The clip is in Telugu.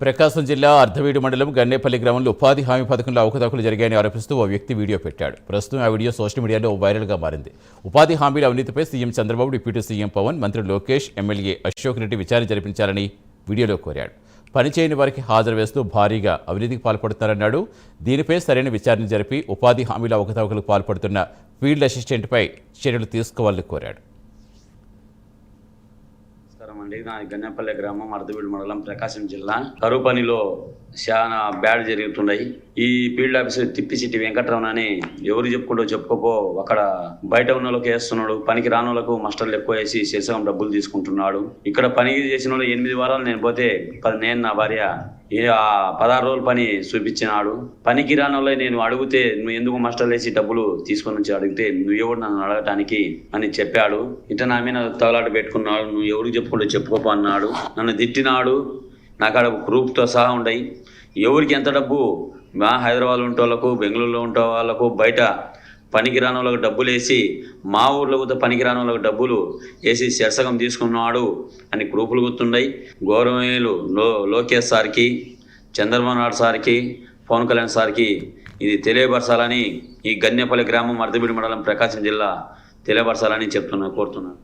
ప్రకాశం జిల్లా అర్ధవీడు మండలం గన్నేపల్లి గ్రామంలో ఉపాధి హామీ పథకంలో అవకతవకలు జరిగాయని ఆరోపిస్తూ ఓ వ్యక్తి వీడియో పెట్టాడు. ప్రస్తుతం ఆ వీడియో సోషల్ మీడియాలో వైరల్గా మారింది. ఉపాధి హామీల అవినీతిపై CM Chandrababu deputy CM Pawan మంత్రి లోకేష్ ఎమ్మెల్యే అశోక్ రెడ్డి విచారణ జరిపించాలని వీడియోలో కోరాడు. పనిచేయని వారికి హాజరు వేస్తూ భారీగా అవినీతికి పాల్పడుతున్నారన్నాడు. దీనిపై సరైన విచారణ జరిపి ఉపాధి హామీల అవకతవకలకు పాల్పడుతున్న ఫీల్డ్ అసిస్టెంట్పై చర్యలు తీసుకోవాలని కోరాడు. నమస్కారం అండి. నా గన్నెపల్లె గ్రామం అర్ధవీడు మండలం ప్రకాశం జిల్లా కరువు పనిలో చాలా బ్యాడ్ జరుగుతున్నాయి. ఈ ఫీల్డ్ ఆఫీసర్ తిప్పిసిటి వెంకటరమణ అని ఎవరు చెప్పుకుంటూ చెప్పుకోపో అక్కడ బయట ఉన్న వాళ్ళకి వేస్తున్నాడు పనికి రాని వాళ్ళకు మాస్టర్లు ఎక్కువ వేసి శశం డబ్బులు తీసుకుంటున్నాడు. ఇక్కడ పని చేసిన వాళ్ళు ఎనిమిది వారాలు నేను పోతే పది నేను నా భార్య ఏ ఆ పదహారు రోజులు పని చూపించినాడు. పనికి నేను అడిగితే నువ్వు ఎందుకు మాస్టర్లు వేసి డబ్బులు తీసుకొని వచ్చి అడిగితే నువ్వు ఎవడు నన్ను అడగటానికి? అని చెప్పాడు. ఇట్లా నా మీద తగలాట పెట్టుకున్నాడు. నువ్వు ఎవరికి చెప్పుకుంటే చెప్పుకోపో అన్నాడు. నన్ను తిట్టినాడు. నాకు ఆడ గ్రూప్తో సహా ఉండయి ఎవరికి ఎంత డబ్బు? మా హైదరాబాద్ ఉంటే వాళ్ళకు బెంగళూరులో ఉంటే వాళ్ళకు బయట పనికిరాని వాళ్ళకు వాళ్ళకి డబ్బులు వేసి మా ఊర్లో కూడా వాళ్ళకు వాళ్ళకి డబ్బులు వేసి శరసగం తీసుకున్నాడు అని గ్రూపులు గుర్తున్నాయి గౌరవనీయులు లో లోకేష్ సార్కి చంద్రబాబు నాయుడు సార్కి పవన్ కళ్యాణ్ సార్కి ఇది తెలియపరచాలని ఈ గన్నేపల్లి గ్రామం అర్ధబిడి మండలం ప్రకాశం జిల్లా తెలియపరచాలని చెప్తున్నా కోరుతున్నాను.